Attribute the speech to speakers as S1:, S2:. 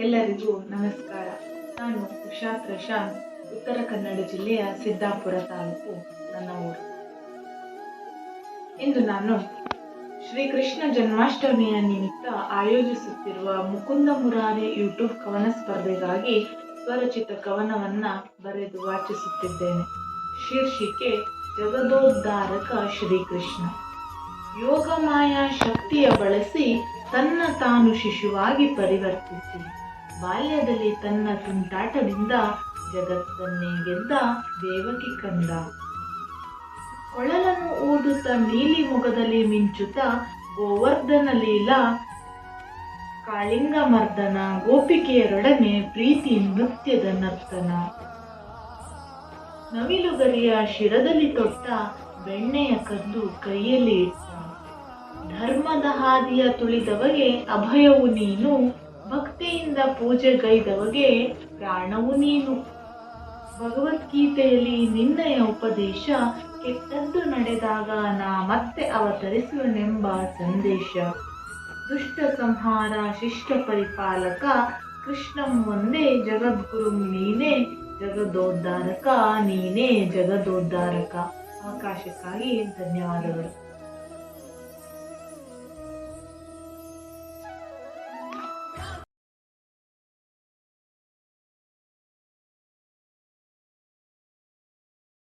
S1: ಎಲ್ಲರಿಗೂ ನಮಸ್ಕಾರ. ನಾನು ಉಷಾ ಪ್ರಶಾಂತ್ ಉತ್ತರ ಕನ್ನಡ ಜಿಲ್ಲೆಯ ಸಿದ್ದಾಪುರ ತಾಲೂಕು, ನನ್ನ ಊರು. ಇಂದು ನಾನು ಶ್ರೀಕೃಷ್ಣ ಜನ್ಮಾಷ್ಟಮಿಯ ನಿಮಿತ್ತ ಆಯೋಜಿಸುತ್ತಿರುವ ಮುಕುಂದ ಮುರಾರಿ ಯೂಟ್ಯೂಬ್ ಕವನ ಸ್ಪರ್ಧೆಗಾಗಿ ಸ್ವರಚಿತ ಕವನವನ್ನ ಬರೆದು ವಾಚಿಸುತ್ತಿದ್ದೇನೆ. ಶೀರ್ಷಿಕೆ, ಜಗದೋದ್ಧಾರಕ ಶ್ರೀಕೃಷ್ಣ. ಯೋಗಮಾಯ ಶಕ್ತಿಯ ಬಳಸಿ ತನ್ನ ತಾನು ಶಿಶುವಾಗಿ ಪರಿವರ್ತಿಸಿ. ಬಾಲ್ಯದಲ್ಲಿ ತನ್ನ ತುಂಟಾಟದಿಂದ ಜಗತ್ತನ್ನೇ ಗೆದ್ದ ದೇವಕಿ ಕಂದ. ಕೊಳಲನ್ನು ಊದುತ್ತ ನೀಲಿ ಮುಖದಲ್ಲಿ ಮಿಂಚುತ್ತ ಗೋವರ್ಧನ ಲೀಲಾ ಕಾಳಿಂಗ ಮರ್ದನ ಗೋಪಿಕೆಯರೊಡನೆ ಪ್ರೀತಿ ನೃತ್ಯದ ನರ್ತನ. ನವಿಲುಗರಿಯ ಶಿರದಲ್ಲಿ ತೊಟ್ಟ ಬೆಣ್ಣೆಯ ಕದ್ದು ಕೈಯಲ್ಲಿ ಇಟ್ಟ. ಧರ್ಮದ ಹಾದಿಯ ತುಳಿದವಗೆ ಅಭಯವು ನೀನು ಭಕ್ತಿಯಿಂದ ಪೂಜೆಗೈದವಗೆ ಪ್ರಾಣವು ನೀನು. ಭಗವದ್ಗೀತೆಯಲ್ಲಿ ನಿನ್ನಯ ಉಪದೇಶ, ಕೆಟ್ಟದ್ದು ನಡೆದಾಗ ನಾ ಮತ್ತೆ ಅವತರಿಸುವನೆಂಬ ಸಂದೇಶ. ದುಷ್ಟ ಸಂಹಾರ, ಶಿಷ್ಟ ಪರಿಪಾಲಕ, ಕೃಷ್ಣಂ ಒಂದೇ ಜಗದ್ಗುರು ನೀನೇ, ಜಗದೋದ್ಧಾರಕ ನೀನೇ ಜಗದೋದ್ಧಾರಕ. ಅವಕಾಶಕ್ಕಾಗಿ ಧನ್ಯವಾದಗಳು.